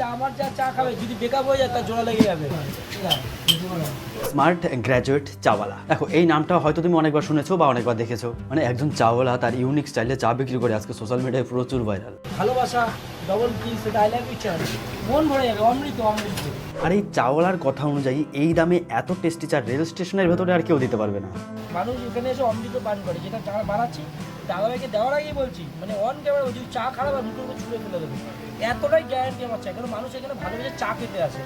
চা আমার যা চা খাবে যদি বেকআপ হয়ে যায় তার জোড়া লেগে যাবে। স্মার্ট গ্র্যাজুয়েট চাওয়ালা। দেখো এই নামটা হয়তো তুমি অনেকবার শুনেছো বা অনেকবার দেখেছ। মানে একজন চাওয়ালা তার ইউনিক স্টাইলে চা বিক্রি করে আজকে সোশ্যাল মিডিয়ায় প্রচুর ভাইরাল ভালোবাসা ডবল কি সেটা আই লাভ ইউ চা মন ভরে যাবে অমৃত অমৃত। আর এই চাওয়ালার কথা অনুযায়ী এই দামে এত টেস্টি চা রেল স্টেশনের ভেতরে আর কেউ দিতে পারবে না। মানুষ এখানে এসে অমৃত পান করে যেটা চা বানাচ্ছি দাদাভাইকে দেওয়ার আগেই বলছি মানে অন ক্যামেরা যদি চা খারাপ হয় মুখের উপর ছুঁড়ে ফেলে দেবে। এতটাই গ্যারান্টি আমার চা কারণ মানুষ এখানে ভালোবেসে চা খেতে আসে।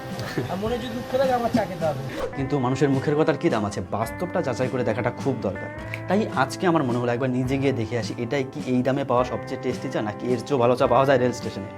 আর মনে যদি দুঃখ থাকে আমার চা খেতে হবে কিন্তু মানুষের মুখের কথার কী দাম আছে? বাস্তবটা যাচাই করে দেখাটা খুব দরকার। তাই আজকে আমার মনে হলো একবার নিজে গিয়ে দেখে আসি, এটাই কি এই দামে পাওয়া সবচেয়ে টেস্টি চা, নাকি এর চেয়েও ভালো চা পাওয়া যায় রেল স্টেশনে?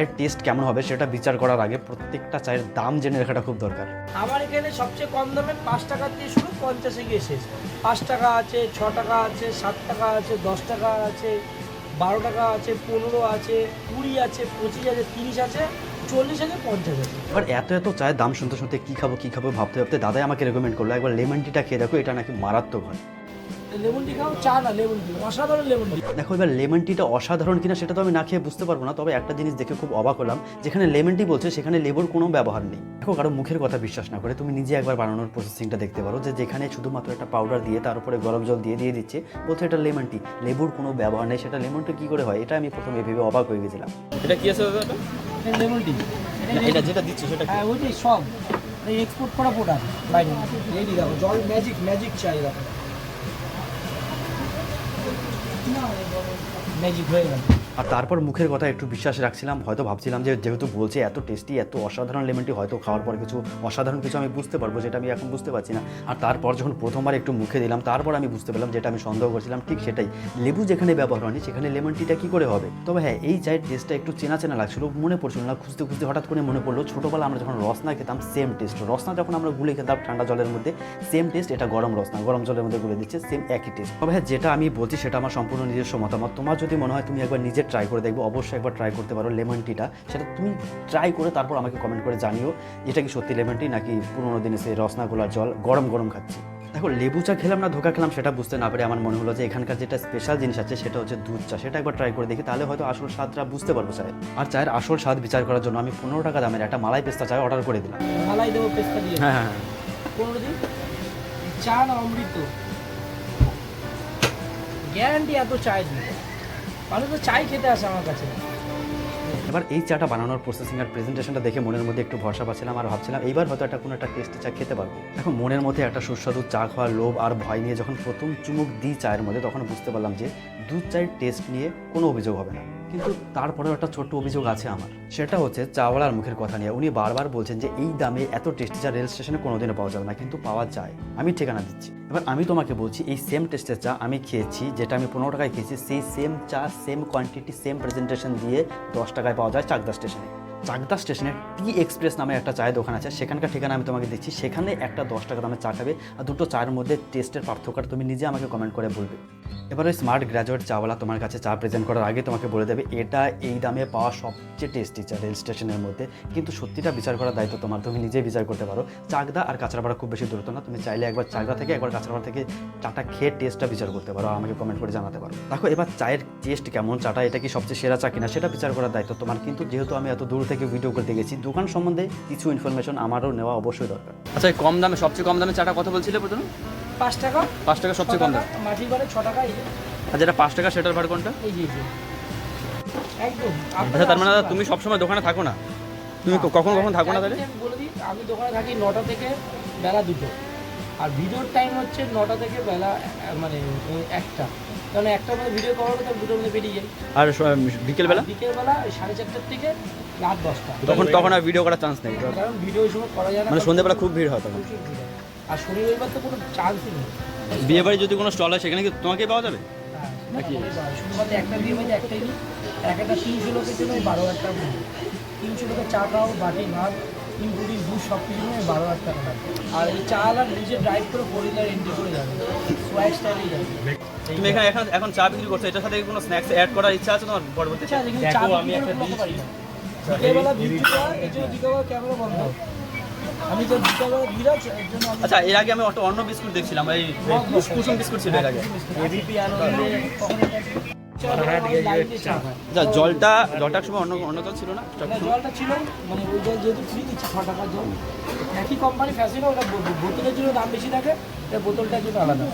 চায়ের টেস্ট কেমন হবে সেটা বিচার করার আগে প্রত্যেকটা চায়ের দাম জেনে রাখাটা খুব দরকার। আমার এখানে সবচেয়ে কম দামে পাঁচ টাকা দিয়ে শুরু পঞ্চাশে গিয়ে শেষ। পাঁচ টাকা আছে ছ টাকা আছে সাত টাকা আছে দশ টাকা আছে বারো টাকা আছে পনেরো আছে কুড়ি আছে পঁচিশ আছে তিরিশ আছে চল্লিশ আছে পঞ্চাশ আছে। এবার এত এত চায়ের দাম শুনতে শুনতে কী খাব কী খাব ভাবতে ভাবতে দাদাই আমাকে রেকমেন্ড করল একবার লেমন টিটা খেয়ে দেখো এটা নাকি মারাত্মক হয়। লেমন টি খাও চা না লেমন টি অসাধারণ লেমন টি। দেখো এবার লেমন টিটা অসাধারণ কিনা সেটা তো আমি না খেয়ে বুঝতে পারব না তবে একটা জিনিস দেখে খুব অবাক হলাম যেখানে লেমন টি বলছে সেখানে লেবুর কোনো ব্যবহার নেই। দেখো কারও মুখের কথা বিশ্বাস না করে তুমি নিজে একবার বানানোর প্রসেসিংটা দেখতে পারো যে যেখানে শুধুমাত্র একটা পাউডার দিয়ে তার উপরে গরম জল দিয়ে দিয়ে দিচ্ছে বলছে এটা লেমন টি লেবুর কোনো ব্যবহার নেই সেটা লেমন টি কী করে হয় এটা আমি প্রথমে ভেবে অবাক হয়ে গেছিলাম। এটা কি আছে দাদা এটা? Lemon tea. এটা যেটা দিচ্ছি সেটা? হ্যাঁ ওই যে সব এক্সপোর্ট করা প্রোডাক্ট বাইরে। এই দি দেখো জল ম্যাজিক ম্যাজিক চাই দেখো ম্যাজিক হয়ে গেল আর তারপর মুখের কথা একটু বিশ্বাস রাখছিলাম, হয়তো ভাবছিলাম যে যেহেতু বলছে এত টেস্টি এত অসাধারণ লেমনটি, হয়তো খাওয়ার পর কিছু অসাধারণ কিছু আমি বুঝতে পারব, যেটা আমি এখন বুঝতে পারছি না। আর তারপর যখন প্রথমবার একটু মুখে দিলাম, তারপর আমি বুঝতে পারলাম যেটা আমি সন্দেহ করছিলাম, ঠিক সেটাই। লেবু যেখানে ব্যবহার হয়নি, সেখানে লেমন টিটা কী করে হবে? তবে হ্যাঁ এই চায়ের টেস্টটা একটু চেনা চেনা লাগছিল, মনে পড়ছিল না, খুঁজতে খুঁজতে হঠাৎ করে মনে পড়ল ছোটোবেলা আমরা যখন রসনা খেতাম সেম টেস্ট রসনা যখন আমরা গুলে খেতাম ঠান্ডা জলের মধ্যে সেম টেস্ট এটা গরম রসনা, গরম জলের মধ্যে গুলে দিচ্ছে সেম একই টেস্ট তবে হ্যাঁ যেটা আমি বলছি সেটা আমার সম্পূর্ণ নিজস্ব মতামত। তোমার যদি মনে হয় তুমি একবার নিজে ট্রাই করে দেখব। অবশ্যই একবার ট্রাই করতে পারো লেমন টিটা সেটা তুমি ট্রাই করে তারপর আমাকে কমেন্ট করে জানিও এটা কি সত্যি লেমন টি নাকি পুরোনো দিনে সেই রসনাগুলার জল? গরম গরম খাচ্ছি। দেখো লেবু চা খেলাম না ধোকা খেলাম সেটা বুঝতে না পেরে আমার মনে হলো যে এখানকার যেটা স্পেশাল জিনিস আছে সেটা হচ্ছে দুধ চা। সেটা একবার ট্রাই করে দেখি তাহলে হয়তো আসল স্বাদটা বুঝতে পারব চায়ের। আর চায়ের আসল স্বাদ বিচার করার জন্য আমি পনেরো টাকা দামের একটা মালাই পেস্তা চায় অর্ডার করে দিলাম। মালাই দেবো পেস্তা দিয়ে? হ্যাঁ হ্যাঁ দিন? চা না অমৃত? গ্যারান্টি এত দিই মানুষ তো চাই খেতে আসে আমার কাছে। এবার এই চাটা বানানোর প্রসেসিং আর প্রেজেন্টেশনটা দেখে মনের মধ্যে একটু ভরসা পাচ্ছিলাম আর ভাবছিলাম এইবার হয়তো একটা কোনো একটা টেস্টি চা খেতে পারব। এখন মনের মধ্যে একটা সুস্বাদু চা খাওয়ার লোভ আর ভয় নিয়ে যখন প্রথম চুমুক দিই চায়ের মধ্যে, তখন বুঝতে পারলাম যে দুধ চায়ের টেস্ট নিয়ে কোনো অভিযোগ হবে না। কিন্তু তারপরেও একটা ছোট্ট অভিযোগ আছে আমার। সেটা হচ্ছে চাওয়ালার মুখের কথা নিয়ে। উনি বারবার বলছেন যে এই দামে এত টেস্টি চা রেল স্টেশনে কোনোদিনও পাওয়া যাবে না, কিন্তু পাওয়া যায়। আমি ঠিকানা দিচ্ছি। এবার আমি তোমাকে বলছি, এই সেম টেস্টের চা আমি খেয়েছি, যেটা আমি পনেরো টাকায় খেয়েছি, সেই সেম চা সেম কোয়ান্টিটি সেম প্রেজেন্টেশন দিয়ে দশ টাকায় পাওয়া যায় চাকদা স্টেশনে। চাকদা স্টেশনে টি এক্সপ্রেস নামে একটা চায়ের দোকান আছে। সেখানকার ঠিকানা আমি তোমাকে দিচ্ছি। সেখানে একটা দশ টাকা দামে চা খাবে আর দুটো চায়ের মধ্যে টেস্টের পার্থক্যটা তুমি নিজে আমাকে কমেন্ট করে বলবে। এবার ওই স্মার্ট গ্র্যাজুয়েট চাওয়ালা তোমার কাছে চা প্রেজেন্ট করার আগে তোমাকে বলে দেবে, এটা এই দামে পাওয়া সবচেয়ে টেস্টি চা রেল স্টেশনের মধ্যে। কিন্তু সত্যিটা বিচার করার দায়িত্ব তোমার, তুমি নিজেই বিচার করতে পারো। চাকদা আর কাঁচরাপাড়া খুব বেশি দূরত্ব না। তুমি চাইলে একবার চাকদা থেকে একবার কাঁচরাপাড়া থেকে চাটা খেয়ে টেস্টটা বিচার করতে পারো। আমাকে কমেন্ট করে জানাতে পারো। দেখো, এবার চায়ের টেস্ট কেমন? চাটা এটা কি সবচেয়ে সেরা চা কিনা? সেটা বিচার করার দায়িত্ব তোমার। কিন্তু যেহেতু আমি এত দূর থেকে ভিডিও করতে গেছি। দোকান সম্বন্ধে কিছু ইনফরমেশন আমারও নেওয়া অবশ্যই দরকার। আচ্ছা কম দামে সবচেয়ে কম দামে চাটা কত বলছিলে প্রথমে? পাঁচ টাকা। পাঁচ টাকা সবচেয়ে কম দাম। মাটির বাড়ি ছ টাকা আর যেটা পাঁচ টাকা সেটার ভাড়া কোনটা? এই যে এই যে। একদম। আচ্ছা তার মানে তুমি সবসময় দোকানে থাকো না? তুমি কখন কখন থাকো না তাহলে? আমি বলে দিই দোকানে থাকি নটা থেকে বেলা দুটো। আর ভিডিওর টাইম হচ্ছে নটা থেকে বেলা মানে একটা। কারণ একটার মধ্যে ভিডিও করার কথা দুটোর মধ্যে বেরিয়ে যাই আর বিকেলবেলা? বিকেলবেলা সাড়ে চারটার থেকে রাত দশটা। তখন তখন আর ভিডিও করার চান্স নেই। কারণ ভিডিও ওই সময় করা যায় না মানে সন্ধ্যেবেলা খুব ভিড় হয় তখন। আর শনি রবিবার তো কোনো চান্সই নেই। বিয়ে বাড়ি যদি কোনো স্টল হয় সেখানে কি তোমাকে পাওয়া যাবে? হ্যাঁ, নাকি? শুধুমাত্র একটা বিয়ে বাড়িতে একটাই এক একটা তিনশো লোকের জন্য বারো হাজার টাকা। তিনশো লোকের চা খাও বাটি ভাত ইনক্লুডিং দুধ সব কিছু নিয়ে বারো হাজার টাকা আর এই চা আর নিজে ড্রাইভ করে ফোর এন্ট্রি করে যাবে। সোয়াইট যাবে। তুমি এখানে এখন এখন চা বিক্রি করছ এটার সাথে কোনো স্ন্যাক্স অ্যাড করার ইচ্ছা আছে তোমার পরবর্তী আমি তো জন্য আচ্ছা এর আগে আমি অন্য বিস্কুট দেখছিলাম এই কুসুম বিস্কুট ছিল এর আগে। আচ্ছা জলটা জলটা এক সময় অন্য অন্য জল ছিল না? জলটা ছিল মানে ওই জল যেহেতু ফ্রি দিচ্ছে ছ টাকার জল। একই কোম্পানি ফ্যাশনে ওটা বোতলের জন্য দাম বেশি থাকে এটা বোতলটা একটু আলাদা।